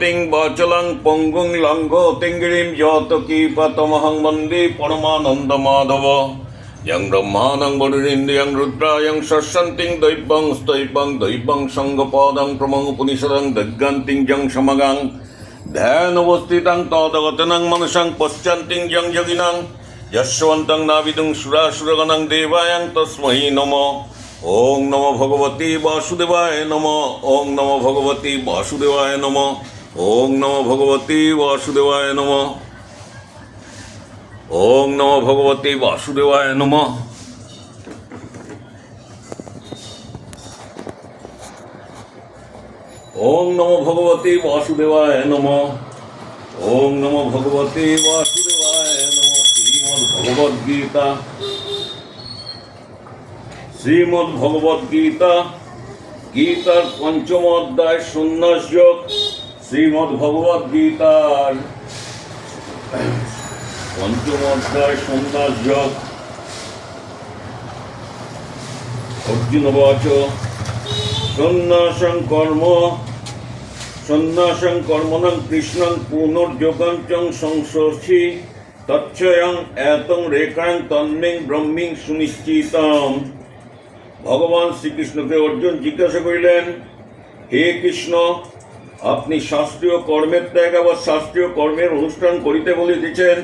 তিং বচলং পঙ্গুং লঙ্ঘ তিঙ্গিরিম যত কৃপতমহং বন্দে পরমানন্দ মাধব। ইয়ং ব্রহ্মাণং বরুরিন্দ্রিয়ং রুদ্রায়ং সশন্তিং দৈবং স্তৈবং দৈবং সঙ্গপদং প্রমং উপনিষদং দজ্ঞান্তিং জং সমগাং। ধ্যান তদগতনং মনসং পশ্চান্তিং জং যোগিনং। যশবন্তং নাবিদং সুরাসুরগণং দেবায়ং তস্মহি নম। ওং নম ভগবতী বাসুদেবায় নম। ওং নম ভগবতী বাসুদেবায় নম। ওং নম ভগবতী বাসুদেবায় নম। ওং নম ভগবতী বাসুদেবায় নম। ওং নম ভগবতী বাসুদেবায় নম। ওং নম ভগবতী বাসুদেবায় নম। শ্রীমদ ভগবদ গীতা শ্রীমদ ভগবদ গীতা গীতার পঞ্চম অধ্যায় সন্ন্যাস যোগ। শ্রীমদ ভগবদ গীতার পঞ্চম অধ্যায় সন্ন্যাস যোগ। অর্জুন বাচ সন্ন্যাসং কর্ম, সন্ন্যাসং কর্মণং কৃষ্ণং পুনর্যোগঞ্চং সংসর্ষি তচ্ছয়ং এতং রেখাং তন্মিং ব্রহ্মিং সুনিশ্চিতম। ভগবান শ্রীকৃষ্ণকে অর্জুন জিজ্ঞাসা করিলেন, হে কৃষ্ণ আপনি শাস্ত্রীয় কর্মের ত্যাগ আবার শাস্ত্রীয় কর্মের অনুষ্ঠান করিতে বলিতেছেন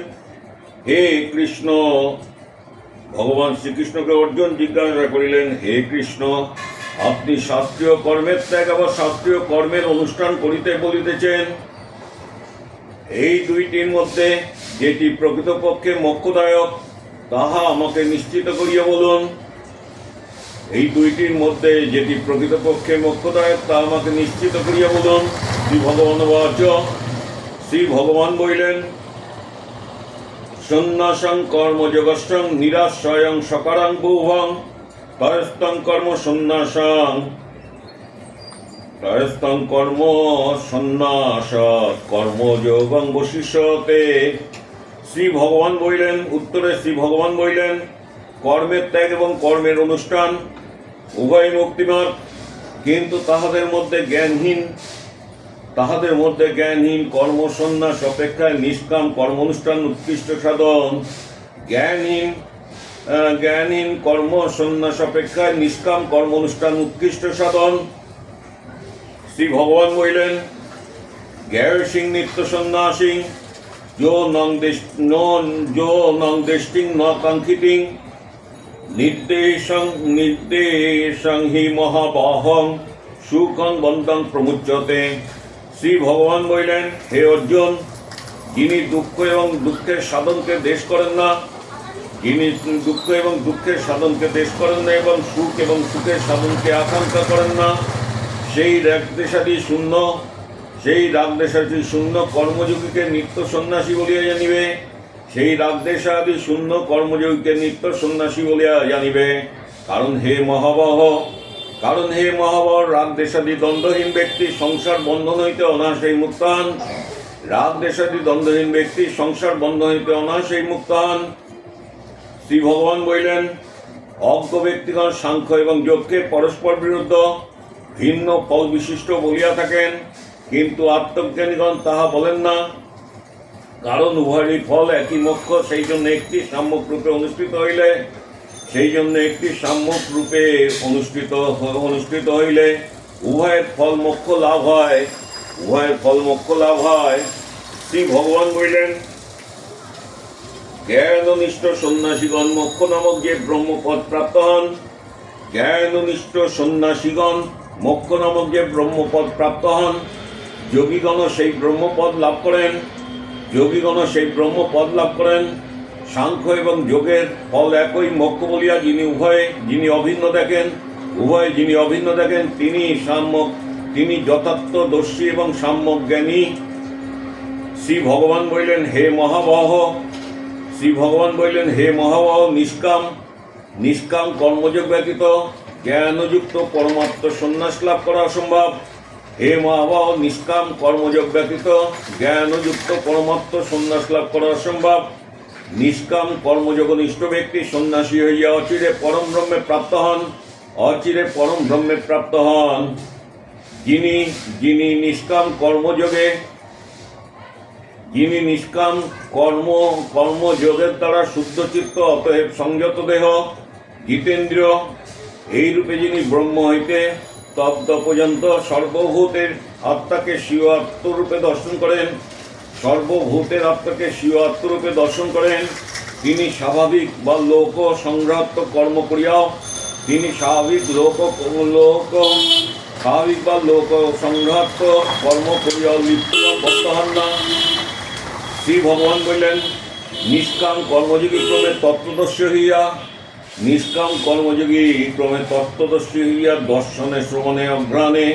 হে কৃষ্ণ, ভগবান শ্রীকৃষ্ণকে অর্জুন জিজ্ঞাসা করিলেন, হে কৃষ্ণ, আপনি শাস্ত্রীয় কর্মের ত্যাগ আবার শাস্ত্রীয় কর্মের অনুষ্ঠান করিতে বলিতেছেন এই দুইটির মধ্যে যেটি প্রকৃতপক্ষে মোক্ষদায়ক, তাহা আমাকে নিশ্চিত করিয়া বলুন। এই দুইটির মধ্যে যেটি প্রকৃতপক্ষে মোক্ষদায়ক, তা আমাকে নিশ্চিত করিয়া বলুন, শ্রী ভগবান বাচ শ্রী ভগবান বলিলেন, সন্ন্যাসং কর্ম কর্মযোগস্যং নিরাশ্রয়ং সকারাং বহুভং তয়স্তং কর্ম সন্ন্যাসং। তয়স্তং কর্ম সন্ন্যাস কর্মযোগং বশিষ্যতে। শ্রী ভগবান বইলেন উত্তরে শ্রী ভগবান বইলেন কর্মের ত্যাগ এবং কর্মের অনুষ্ঠান উভয় মুক্তিমার, কিন্তু তাহাদের মধ্যে জ্ঞানহীন, তাহাদের মধ্যে জ্ঞানহীন কর্মসন্ন্যাস অপেক্ষায় নিষ্কাম কর্ম অনুষ্ঠান উৎকৃষ্ট সাধন, জ্ঞানহীন জ্ঞানহীন কর্ম সন্ন্যাস অপেক্ষায় নিষ্কাম কর্ম অনুষ্ঠান উৎকৃষ্ট সাধন। শ্রী ভগবান বললেন জ্ঞায় সিং নিত্য সন্ন্যাসী, যো নং যো নং দেষ্টিং ন কাঙ্ক্ষিতিং নির্দেশং নির্দেশং হি মহাবাহং সুখং বন্দং প্রমুচ্যতে শ্রী ভগবান বললেন, হে অর্জুন, যিনি দুঃখ এবং দুঃখের সাধনকে দেশ করেন না, যিনি দুঃখ এবং দুঃখের সাধনকে দেশ করেন না এবং সুখ এবং সুখের সাধনকে আকাঙ্ক্ষা করেন না, সেই রাগদেশাদি শূন্য সেই রাগদেশাদি শূন্য কর্মযোগীকে নিত্য সন্ন্যাসী বলিয়া জানিবে। সেই রাগদেশাদি শূন্য কর্মযোগীকে নিত্য সন্ন্যাসী বলিয়া জানিবে, কারণ হে মহাবহ, কারণ হে মহাবহ রাগদেশাদি দ্বন্দ্বহীন ব্যক্তি সংসার বন্ধন হইতে অনায়াসেই মুক্ত হন রাগদেশাদি দ্বন্দ্বহীন ব্যক্তি সংসার বন্ধন হইতে অনায়াসেই মুক্ত হন শ্রী ভগবান বললেন, অজ্ঞ ব্যক্তিগণ সাংখ্য এবং যোগকে পরস্পর বিরুদ্ধ ভিন্ন ফল বিশিষ্ট বলিয়া থাকেন, কিন্তু আত্মজ্ঞানীগণ তাহা বলেন না। কারণ উভয়েরই ফল একই মোক্ষ, সেই জন্য একটি সাম্যক রূপে অনুষ্ঠিত হইলে, সেই জন্য একটি সাম্যক রূপে অনুষ্ঠিত অনুষ্ঠিত হইলে উভয়ের ফল মোক্ষ লাভ হয়। উভয়ের ফল মোক্ষ লাভ হয়। শ্রী ভগবান বললেন, জ্ঞাননিষ্ঠ সন্ন্যাসীগণ মোক্ষ নামক যে ব্রহ্মপদ প্রাপ্ত হন, জ্ঞাননিষ্ঠ সন্ন্যাসীগণ মোক্ষ নামক যে ব্রহ্মপদ প্রাপ্ত হন যোগীগণ সেই ব্রহ্মপদ লাভ করেন। যোগীগণ সেই ব্রহ্মপদ লাভ করেন। সাংখ্য এবং যোগের ফল একই। মক্ষ বলিয়া যিনি উভয়ে, যিনি অভিন্ন দেখেন, উভয়ে যিনি অভিন্ন দেখেন, তিনি সাম্যক তিনি যথার্থদর্শী এবং সাম্যক জ্ঞানী। শ্রী ভগবান বললেন, হে মহাবহ! শ্রী ভগবান বললেন, হে মহাবহ, নিষ্কাম নিষ্কাম কর্মযোগ ব্যতীত জ্ঞানযুক্ত পরমাত্ম সন্ন্যাস লাভ করা অসম্ভব। হে মহাবহ নিষ্কাম কর্মযোগ ব্যতীত জ্ঞানযুক্ত, পরমাত্ম, সন্ন্যাস লাভ করা অসম্ভব। নিষ্কাম কর্মযোগনিষ্ঠ ব্যক্তি সন্ন্যাসী হইয়া অচিরে পরম ব্রহ্মে প্রাপ্ত হন, অচিরে পরম ব্রহ্মে প্রাপ্ত হন। যিনি যিনি নিষ্কাম কর্মযোগে যিনি নিষ্কাম কর্ম কর্মযোগের দ্বারা শুদ্ধ চিত্ত, অতএব সংযত দেহ, জিতেন্দ্রিয়, এইরূপে যিনি ব্রহ্ম হইতে তপ্ত পর্যন্ত সর্বভূতের আত্মাকে স্বীয় আত্মরূপে দর্শন করেন। সর্বভূতের আত্মাকে স্বীয় আত্মরূপে দর্শন করেন। তিনি স্বাভাবিক বা লোক সংগ্রাহ্য কর্ম করিয়াও, তিনি স্বাভাবিক লোক লোক স্বাভাবিক বা লোক সংঘাত কর্ম করিয়াও লিপ্ত হন না। শ্রী ভগবান বললেন, নিষ্কাম কর্মযোগী ক্রমে তত্ত্বদর্শী হইয়া নিষ্কাম কর্মযোগী ক্রমে তত্ত্বদর্শী হইয়া দর্শনে, শ্রবণে, অঘ্রাণে,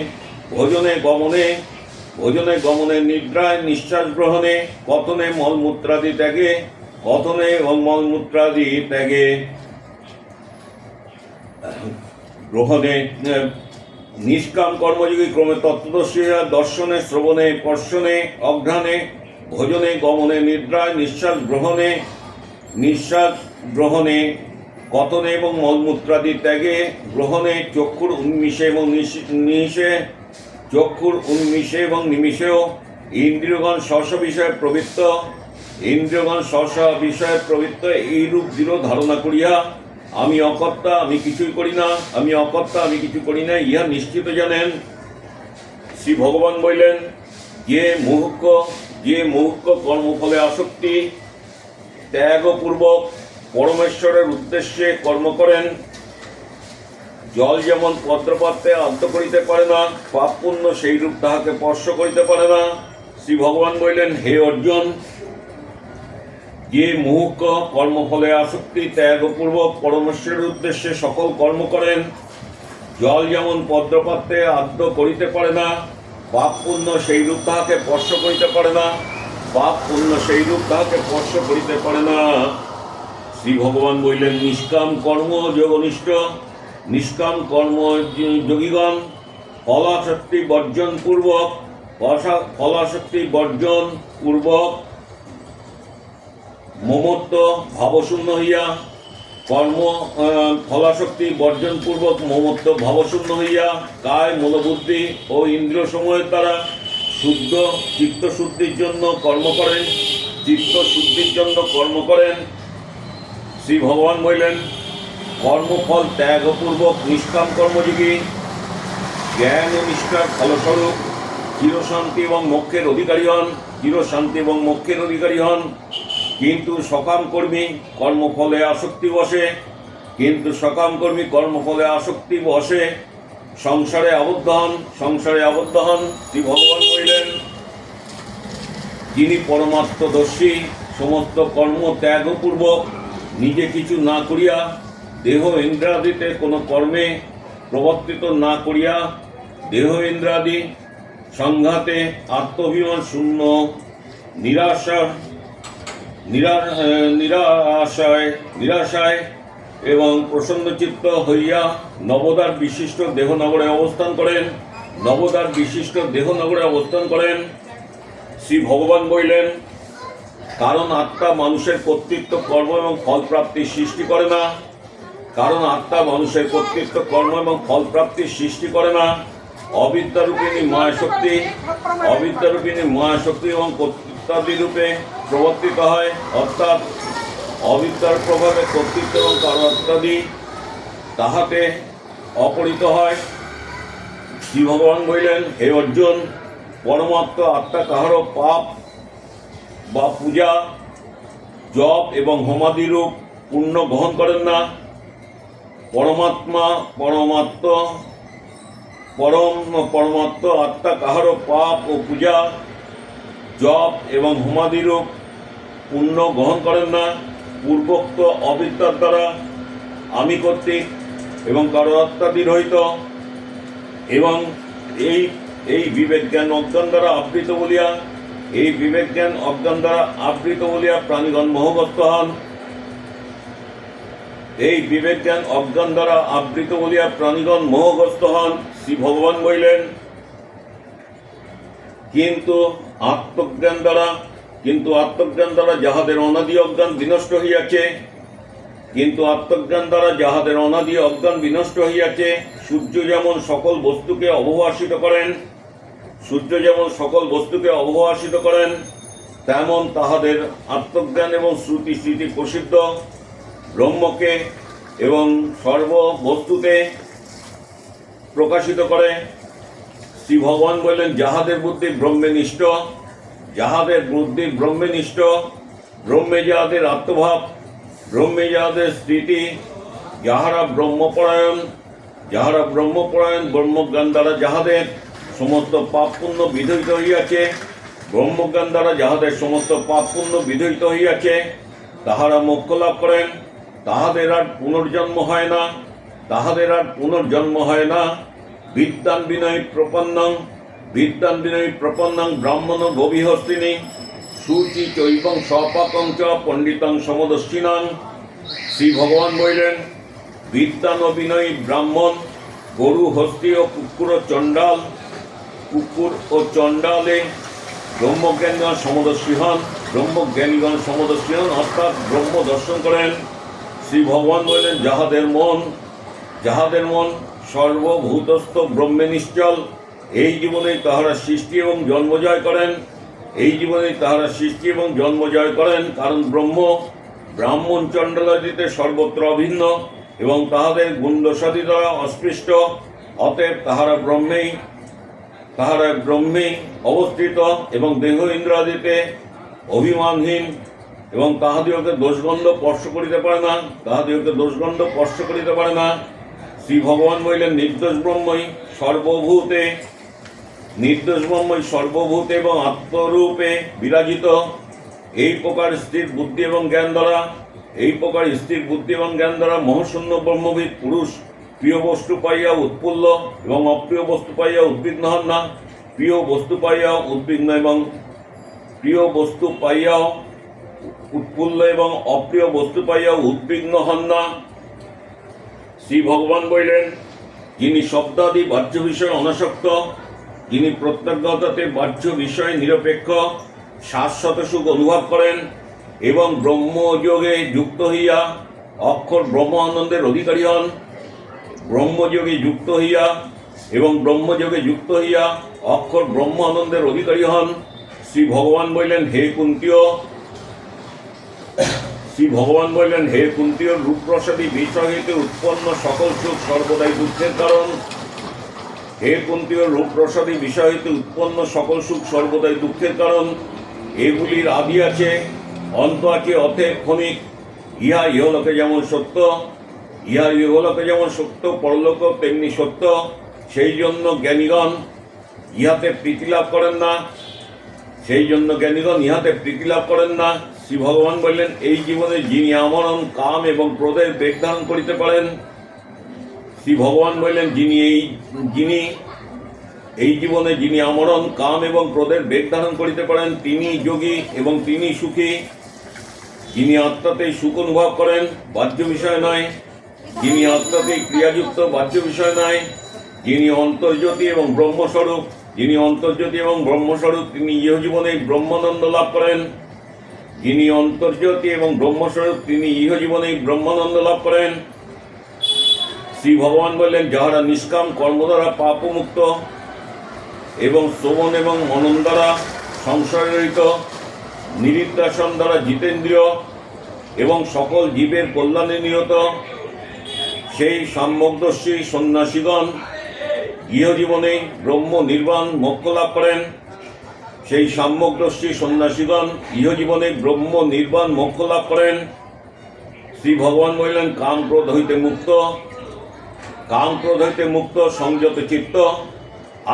ভোজনে, গমনে ভোজনে, গমনে, নিদ্রায়, নিঃশ্বাস গ্রহণে, কথনে মলমূত্রাদি ত্যাগে, কথনে মলমূত্রাদি ত্যাগে, গ্রহণে নিষ্কাম কর্মযোগী ক্রমে তত্ত্বদর্শী হইয়া দর্শনে, শ্রবণে কর্ষণে অঘ্রাণে, ভোজনে, গমনে, নিদ্রায়, নিঃশ্বাস গ্রহণে নিঃশ্বাস গ্রহণে কথনে এবং মলমূত্রাদি ত্যাগে গ্রহণে চক্ষুর উন্মিষে এবং নিমিষে, চক্ষুর উন্মিষে এবং নিমিষেও ইন্দ্রিয়গণ স্বস্ব বিষয়ে প্রবৃত্ত, ইন্দ্রিয়গণ স্বস্ব বিষয়ে প্রবৃত্ত এইরূপ দৃঢ় ধারণা করিয়া, আমি অকর্তা, আমি কিছুই করি না, আমি অকর্তা, আমি কিছু করি না ইহা নিশ্চিত জানেন। শ্রী ভগবান বললেন, যে মুহুক্ষ যে মুহুক্ষ কর্মফলে আসক্তি, ত্যাগপূর্বক পরমেশ্বরের উদ্দেশ্যে কর্ম করেন। জল যেমন পদ্মপাত্রে আদ্য করিতে পারে না, পাপ সেই রূপ তাহাকে স্পর্শ করিতে পারে না। শ্রী ভগবান বললেন, হে অর্জুন, যে মুহুক্ষ কর্মফলে আসক্তি ত্যাগপূর্বক পরমেশ্বরের উদ্দেশ্যে সকল কর্ম করেন, জল যেমন পদ্মপাত্রে আদ্য করিতে পারে না, পাপ পুণ্য সেই রূপ তাহাকে স্পর্শ করিতে পারে না, পাপ পুণ্য সেই রূপ তাহাকে স্পর্শ করিতে পারে না। শ্রী ভগবান বললেন, নিষ্কাম কর্ম যোগনিষ্ঠ, নিষ্কাম কর্ম যোগীগণ, ফলাশক্তি বর্জন পূর্বক ফলাশক্তি বর্জন পূর্বক মমত্ব ভাবশূন্য হইয়া, কর্ম ফলাশক্তি বর্জন পূর্বক মমত্ব ভাবশূন্য হইয়া, কায় মনোবুদ্ধি ও ইন্দ্রিয় সময়ের দ্বারা শুদ্ধ চিত্ত শুদ্ধির জন্য কর্ম করেন চিত্ত শুদ্ধির জন্য কর্ম করেন শ্রী ভগবান বললেন, কর্মফল ত্যাগপূর্বক নিষ্কাম কর্মযোগী জ্ঞান ও নিষ্ঠার ফলস্বরূপ চিরশান্তি এবং মোক্ষের অধিকারী হন, চিরশান্তি এবং মোক্ষের অধিকারী হন। কিন্তু সকাম কর্মী কর্মফলে আসক্তি বসে, কিন্তু সকাম কর্মী কর্মফলে আসক্তি বসে, সংসারে আবদ্ধ হন, সংসারে আবদ্ধ হন। শ্রী ভগবান বললেন, যিনি পরমাত্মদর্শী সমস্ত কর্ম ত্যাগপূর্বক নিজে কিছু না করিয়া, দেহ ইন্দ্রাদিতে কোনো কর্মে প্রবর্তিত না করিয়া, দেহ ইন্দ্রাদি সংঘাতে আত্মঅভিমান শূন্য, নিরাশা, নিরা- নিরাশায় নিরাশায় এবং প্রসন্নচিত্ত হইয়া নবদার বিশিষ্ট দেহনগরে অবস্থান করেন। নবদার বিশিষ্ট দেহনগরে অবস্থান করেন। শ্রী ভগবান বললেন কারণ আত্মা মানুষের কর্তৃত্ব, কর্ম এবং ফল প্রাপ্তির সৃষ্টি করে না। কারণ আত্মা মানুষের কর্তৃত্ব, কর্ম এবং ফল প্রাপ্তির সৃষ্টি করে না। অবিদ্যারূপিণী মায়া শক্তি অবিদ্যারূপিণী মায়া শক্তি এবং কর্তৃত্বাদি রূপে প্রবর্তিত হয়। অর্থাৎ অবিদ্যার প্রভাবে কর্তৃত্ব এবং কারত্বাদি তাহাতে অপরিত হয়। শ্রী ভগবান বললেন, হে অর্জুন, পরমাত্ম আত্মা কাহারও পাপ বা পূজা, জপ এবং হোমাদি রূপ পুণ্য গ্রহণ করেন না। পরমাত্মা, পরমাত্ম, পরম, পরমাত্ম আত্মা কাহারও পাপ ও পূজা, জপ এবং হোমাদি রূপ পুণ্য গ্রহণ করেন না। পূর্বোক্ত অবিদ্যার দ্বারা আমি কর্তৃক এবং কারও আত্মাদি রহিত এবং এই এই বিবেক জ্ঞান অজ্ঞান দ্বারা আবৃত বলিয়া এই বিবেক জ্ঞান অজ্ঞান দ্বারা আবৃত বলিয়া প্রাণীগণ মোহগ্রস্ত হন। এই বিবেক জ্ঞান অজ্ঞান দ্বারা আবৃত বলিয়া প্রাণীগণ মোহগ্রস্ত হন, শ্রী ভগবান বলিলেন। কিন্তু আত্মজ্ঞান দ্বারা, কিন্তু আত্মজ্ঞান দ্বারা যাহাদের অনাদি অজ্ঞান বিনষ্ট হইয়াছে, কিন্তু আত্মজ্ঞান দ্বারা যাহাদের অনাদি অজ্ঞান বিনষ্ট হইয়াছে, সূর্য যেমন সকল বস্তুকে অবভাসিত করেন সূর্য যেমন সকল বস্তুকে অবভাসিত করেন, তেমন তাহাদের আত্মজ্ঞান এবং শ্রুতি স্মৃতি প্রসিদ্ধ। ব্রহ্মকে এবং সর্ব বস্তুতে প্রকাশিত করে। শ্রী ভগবান বললেন, যাহাদের বুদ্ধি ব্রহ্মে নিষ্ঠ, যাহাদের বুদ্ধি ব্রহ্মে নিষ্ঠ, ব্রহ্মে যাহাদের আত্মভাব, ব্রহ্মে যাহাদের স্মৃতি, যাহারা ব্রহ্মপরায়ণ যাহারা ব্রহ্মপরায়ণ ব্রহ্মজ্ঞান দ্বারা যাহাদের সমস্ত পাপ পুণ্য বিধরিত হইয়াছে। ব্রহ্মজ্ঞান দ্বারা যাহাদের সমস্ত পাপ পুণ্য বিধরিত হইয়াছে, তাহারা মোক্ষ লাভ করেন। তাহাদের আর পুনর্জন্ম হয় না। তাহাদের আর পুনর্জন্ম হয় না। বিদ্যান বিনয় প্রপন্নং, বিদ্যান বিনয় প্রপন্নং ব্রাহ্মণ গভীহস্তিনী সুচি চৈবং স্বপাকং চ পণ্ডিতং সমদস্তিনাং শ্রী ভগবান বললেন, বিদ্যান ও বিনয়ী ব্রাহ্মণ, গরু, হস্তি ও কুকুর চণ্ডাল কুকুর ও চণ্ডালে ব্রহ্মজ্ঞানীগণ সমদর্শী হন। ব্রহ্মজ্ঞানীগণ সমদর্শী হন, অর্থাৎ ব্রহ্ম দর্শন করেন। শ্রী ভগবান বললেন যাহাদের মন যাহাদের মন সর্বভূতস্থ ব্রহ্মে নিশ্চল, এই জীবনে তাহারা সৃষ্টি এবং জন্মজয় করেন। এই জীবনে তাহারা সৃষ্টি এবং জন্মজয় করেন, কারণ ব্রহ্ম ব্রাহ্মণ চণ্ডালাদিতে সর্বত্র অভিন্ন এবং তাহাদের গুণদশাদি দ্বারা অস্পৃষ্ট। অতএব তাহারা ব্রহ্মেই তাহারা ব্রহ্মে অবস্থিত এবং দেহ ইন্দ্রাদিতে অভিমানহীন এবং তাহাদিওকে দোষগন্ধ স্পর্শ করিতে পারে না তাহাদিওকে দোষগন্ধ স্পর্শ করিতে পারে না। শ্রী ভগবান বলিলেন, নির্দোষ ব্রহ্মই সর্বভূতে, নির্দোষ ব্রহ্মই সর্বভূতে এবং আত্মরূপে বিরাজিত। এই প্রকার স্থির বুদ্ধি এবং জ্ঞান দ্বারা, এই প্রকার স্থির বুদ্ধি এবং জ্ঞান দ্বারা মহাশূন্য ব্রহ্মবিদ পুরুষ প্রিয় বস্তু পাইয়া উৎফুল্ল এবং অপ্রিয় বস্তু পাইয়া উদ্বিগ্ন হন না। প্রিয় বস্তু পাইয়া উদ্বিগ্ন এবং প্রিয় বস্তু পাইয়াও উৎফুল্ল এবং অপ্রিয় বস্তু পাইয়া উদ্বিগ্ন হন না। শ্রী ভগবান বললেন, যিনি শব্দাদি বাহ্য বিষয়ে অনাসক্ত, যিনি প্রত্যজ্ঞতাতে বাহ্য বিষয়ে নিরপেক্ষ শাশ্বত সুখ অনুভব করেন এবং ব্রহ্মযোগে যুক্ত হইয়া অক্ষর ব্রহ্ম আনন্দের অধিকারী হন। ব্রহ্মযোগে যুক্ত হইয়া এবং ব্রহ্মযোগে যুক্ত হইয়া অক্ষর ব্রহ্ম আনন্দের অধিকারী হন। শ্রী ভগবান বললেন, হে কুন্তীয়, শ্রী ভগবান বললেন, হে কুন্তীয়, রূপপ্রসাদী বিষয় হইতে উৎপন্ন সকল সুখ সর্বদাই দুঃখের কারণ। হে কুন্তীয়, রূপপ্রসাদী বিষয় হইতে উৎপন্ন সকল সুখ সর্বদাই দুঃখের কারণ। এগুলির আদি আছে, অন্ত আছে, অতএব ক্ষণিক। ইহা ইহলোকে যেমন সত্য ইহা ইহলোকে যেমন সত্য, পরলোক তেমনি সত্য, সেই জন্য জ্ঞানীগণ ইহাতে প্রীতি লাভ করেন না। সেই জন্য জ্ঞানীগণ ইহাতে প্রীতি লাভ করেন না। শ্রী ভগবান বললেন, এই জীবনে যিনি আমরণ, কাম এবং ক্রোধের বেগ ধারণ করিতে পারেন। শ্রী ভগবান বললেন, যিনি এই যিনি এই জীবনে যিনি আমরণ, কাম এবং ক্রোধের বেগ ধারণ করিতে পারেন, তিনি যোগী এবং তিনি সুখী। যিনি আত্মাতেই সুখ অনুভব করেন, বাহ্য বিষয় নয়। যিনি আত্মাতেই ক্রিয়াযুক্ত বাহ্য বিষয় নয় যিনি অন্তর্জ্যোতি এবং ব্রহ্মস্বরূপ, যিনি অন্তর্জ্যোতি এবং ব্রহ্মস্বরূপ, তিনি ইহ জীবনে ব্রহ্মানন্দ লাভ করেন। যিনি অন্তর্জ্যোতি এবং ব্রহ্মস্বরূপ, তিনি ইহ জীবনেই ব্রহ্মানন্দ লাভ করেন। শ্রী ভগবান বললেন, যাহারা নিষ্কাম কর্ম দ্বারা পাপমুক্ত এবং শ্রবণ এবং মনন দ্বারা সংশয়রহিত নিরিদ্রাসন দ্বারা জিতেন্দ্রীয় এবং সকল জীবের কল্যাণে নিয়ত সেই সাম্যদর্শী সন্ন্যাসীগণ গৃহজীবনে ব্রহ্ম নির্বাণ মোক্ষ লাভ করেন। সেই সাম্যদর্শী সন্ন্যাসীগণ ইহজীবনে ব্রহ্ম নির্বাণ মোক্ষ লাভ করেন। শ্রী ভগবান বললেন, কাম ক্রোধ হইতে মুক্ত। কাম ক্রোধ হইতে মুক্ত সংযত চিত্ত।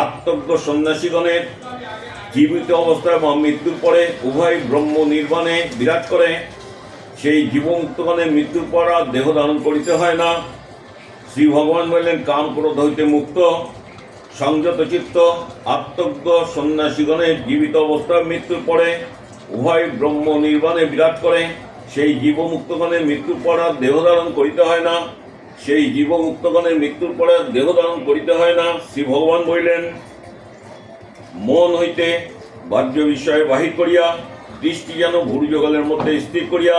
আত্মজ্ঞ সন্ন্যাসীগণের জীবিত অবস্থায় বা মৃত্যুর পরে উভয় ব্রহ্ম নির্বাণে বিরাট করে। সেই জীবমুক্তগণের মৃত্যুর পর আর দেহ ধারণ করিতে হয় না। শ্রী ভগবান বললেন, কাম ক্রোধ হইতে মুক্ত, সংযত চিত্ত, আত্মজ্ঞ সন্ন্যাসীগণের জীবিত অবস্থায় মৃত্যুর পরে উভয় ব্রহ্ম নির্বাণে বিরাট করে। সেই জীবমুক্তগণের মৃত্যুর পর আর দেহ ধারণ করিতে হয় না। সেই জীবমুক্তগণের মৃত্যুর পরে আর দেহ ধারণ করিতে হয় না। শ্রী ভগবান বললেন, মন হইতে বাহ্য বিষয়ে বাহির করিয়া, দৃষ্টি যেন ভুরুজগলের মধ্যে স্থির করিয়া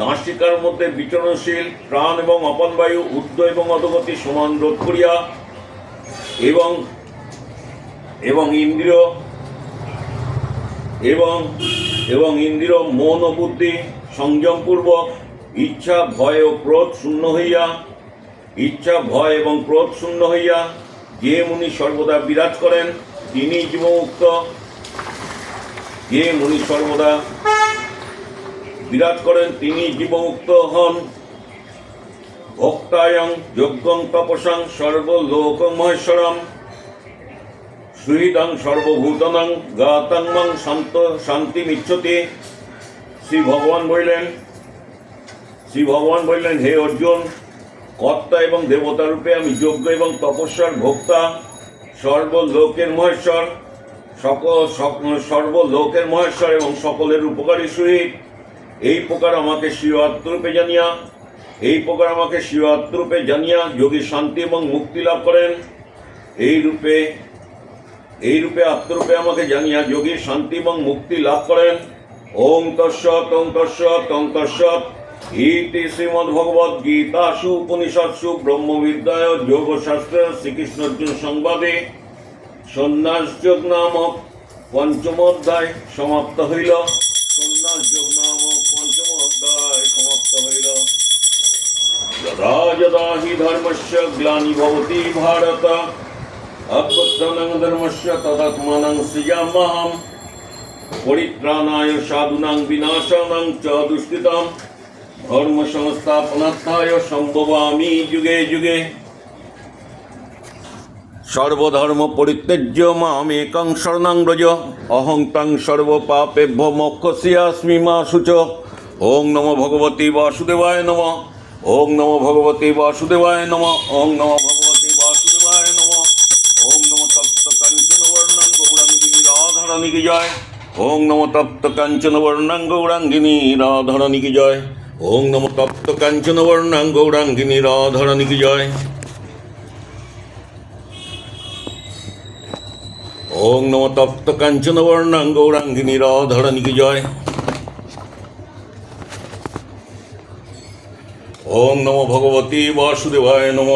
নাসিকার মধ্যে বিচরণশীল প্রাণ এবং অপনবায়ু ঊর্ধ্ব এবং অধগতি সমান রোধ করিয়া এবং এবং ইন্দ্রিয়, এবং এবং ইন্দ্রিয় মন ও বুদ্ধি সংযমপূর্বক ইচ্ছা, ভয় ও ক্রোধ শূন্য হইয়া, ইচ্ছা, ভয় এবং ক্রোধ শূন্য হইয়া যে মুনি সর্বদা বিরাজ করেন, তিনি জীবমুক্ত। যে মুনি সর্বদা বিরাজ করেন, তিনি জীবমুক্ত হন। ভক্তায়ং যজ্ঞং তপসাং সর্বলোক মহেশ্বরম সুহৃদং সর্বভূতনং গাতং মং শান্ত শান্তি মিচ্ছতি শ্রী ভগবান বললেন শ্রী ভগবান বললেন, হে অর্জুন, কর্তা এবং দেবতা রূপে আমি যজ্ঞ এবং তপস্যার ভোক্তা, সর্বলোকের মহেশ্বর, সকল সর্বলোকের মহেশ্বর এবং সকলের উপকারী সহিত এই প্রকার আমাকে স্বীয় আত্মরূপে জানিয়া, এই প্রকার আমাকে স্বীয় আত্মরূপে জানিয়া যোগী শান্তি এবং মুক্তি লাভ করেন। এই রূপে এই রূপে আত্মরূপে আমাকে জানিয়া যোগী শান্তি এবং মুক্তি লাভ করেন। ওং তস্যৎ ওং তস্যৎ ওং ইতি শ্রীমদ্ ভগবদ গীতাসু উপনিষৎসু ব্রহ্মবিদ্যায় যোগশাস্ত্র শ্রীকৃষ্ণ অর্জুন সংবাদে সন্ন্যাস যোগ নামক পঞ্চম অধ্যায় সমাপ্ত হইল। সন্ন্যাস যোগ পরিত্রাণায় সাধুনাং বিনাশানাং চ দুষ্কৃতম। ধর্ম সংস্থাপনার্থায় সম্ভবামি যুগে যুগে। সর্বধর্ম পরিত্যজ্য মামেকং শরণাং ব্রজ। অহং তং সর্বপাপেভ্য মোক্ষস্যাস্মি মা শুচ। ওং নমো ভগবতী বাসুদেবায় নম। ওং নমো ভগবতী বাসুদেবায় নম। ওং নমো ভগবতী বাসুদেবায় নম। ওং নমো তপ্ত কাঞ্চন বর্ণাং গৌরাঙ্গিনী রাধারানী কি জয়। ওং নমো তপ্ত কাঞ্চন বর্ণাং গৌরাঙ্গিনী রাধারানী কি জয়। ওং নমো তপ্ত কাঞ্চন বর্ণাং গৌরাঙ্গিনী রাধারানী কি জয়। ওং নম তপ্ত কাঞ্চন বর্ণাং গৌরাঙ্গিনী রাধারানী কি জয়। ওং নমো ভগবতী বাসুদেবায় নম।